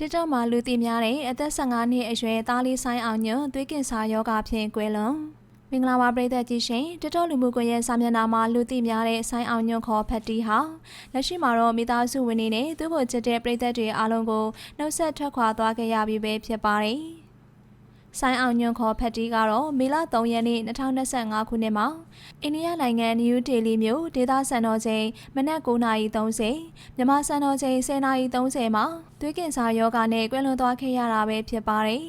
TikTok မှာလူသိများတဲ့အသက်15နှစ်အရွယ်သားလေးဆိုင်အောင်ညွန့်သွေးကင်ဆာရောဂါဖြင့်ကွယ်လွန်မင်္ဂလာပါပရိသတ်ကြီးရှင် TikTok လူမှုကွန်ရက်စာမျက်နှာမှာလူသိများတဲ့ဆိုင်အောင်ညွန့်ခေါ်ဖတ်တီဟာလက်ရှိမှာတော့မိသားစုဝင်တွေနဲ့သူ့ကိုချစ်တဲ့ပရိသတ်တွေအားလုံးကိုနှုတ်ဆက်ထွက်ခွာသွားခဲ့ရပြီပဲဖြစ်ပါတယ် ဆိုင်အောင်ညွန့်ခေါ်ဖက်တီကတော့မေလ3ရက်နေ့2025ခုနှစ်မှာအိန္ဒိယနိုင်ငံနယူးဒေလီမြို့ဒေသစံတော်ချိန်မနက်9:30မြန်မာစံတော်ချိန်10:30မှာသွေးကင်ဆာရောဂါနဲ့ကွယ်လွန်သွားခဲ့ရတာပဲဖြစ်ပါတယ်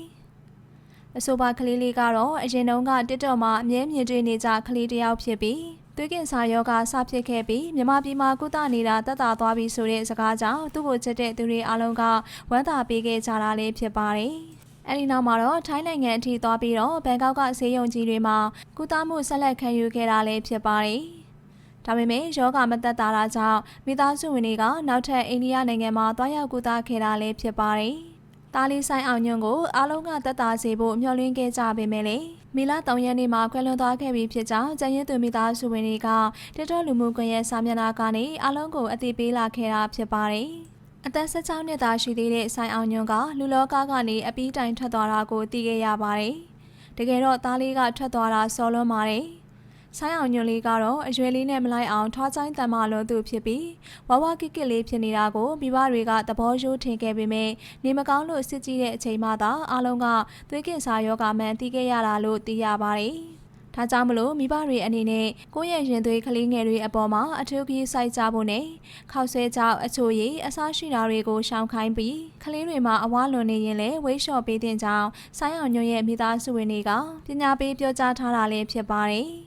။အဆိုပါကလေးလေးကတော့အရင်တုန်းက TikTok မှာအမြဲမြင်တွေ့နေကြကလေးတစ်ယောက်ဖြစ်ပြီးသွေးကင်ဆာရောဂါစဖြစ်ခဲ့ပြီးမြန်မာပြည်မှာကုသနေတာတက်တာသွားပြီဆိုတဲ့စကားကြောင့်သူ့ကိုချစ်တဲ့သူတွေအားလုံးကဝမ်းသာပေးခဲ့ကြတာလေးဖြစ်ပါတယ်။ အဲဒီနောက်မှာတော့ထိုင်းနိုင်ငံအထိသွားပြီးတော့ဘန်ကောက်ကဆေးရုံကြီးတွေမှာကုသမှုဆက်လက်ခံယူခဲ့တာလည်းဖြစ်ပါတယ်။ဒါပေမဲ့ယောဂမသက်တာတာကြောင့်မိသားစုဝင်တွေကနောက်ထပ်အိန္ဒိယနိုင်ငံမှာတွားရောက်ကုသခဲ့တာလည်းဖြစ်ပါတယ်။တာလီဆိုင်အောင်ညွန့်ကိုအားလုံးကတက်တာစေဖို့မျှော်လင့်ခဲ့ကြပေမဲ့လေမီလာ3ရက်နေ့မှာခွဲလွန်သွားခဲ့ပြီးဖြစ်ကြောင်းကျန်ရည်သူမိသားစုဝင်တွေကတက်တော်လူမှုကွန်ရက်စာမျက်နှာကနေအားလုံးကိုအသိပေးလာခဲ့တာဖြစ်ပါတယ်။ အသက်16နှစ်သားရှိသေးတဲ့ဆိုင်အောင်ညွန့်ကလူလောကကနေအပီးတိုင်ထွက်သွားတာကိုသိခဲ့ရပါတယ်။တကယ်တော့သားလေးကထွက်သွားတာစောလွန်းပါတယ်။ဆိုင်အောင်ညွန့်လေးကတော့အရွယ်လေးနဲ့မလိုက်အောင်ထွားချိုင်းတန်မာလွန်သူဖြစ်ပြီးဝဝကစ်ကစ်လေးဖြစ်နေတာကိုမိဘတွေကသဘောရိုးထင်ခဲ့ပေမဲ့နေမကောင်းလို့စစ်ကြည့်တဲ့အချိန်မှသာအားလုံးကသွေးကင်ဆာရောဂါမှန်သိခဲ့ရတာလို့သိရပါတယ်။ ဒါကြောင့်မလို့မိဘတွေအနေနဲ့ကိုယ့်ရဲ့ရင်သွေးကလေးငယ်တွေအပေါ်မှာအထူးကြီးစိုက်ကြဖို့နဲ့ခောက်ဆွဲကြောက်အချိုရည်အစားရှိတာတွေကိုရှောင်ခိုင်းပြီးကလေးတွေမှာအဝါလွန်နေရင်လည်းဝိတ်လျှော့ပေးတဲ့ကြောင်းဆိုင်းအောင်ညွန့်ရဲ့မိသားစုဝင်တွေကပညာပေးပြောကြားထားတာလည်းဖြစ်ပါတယ်။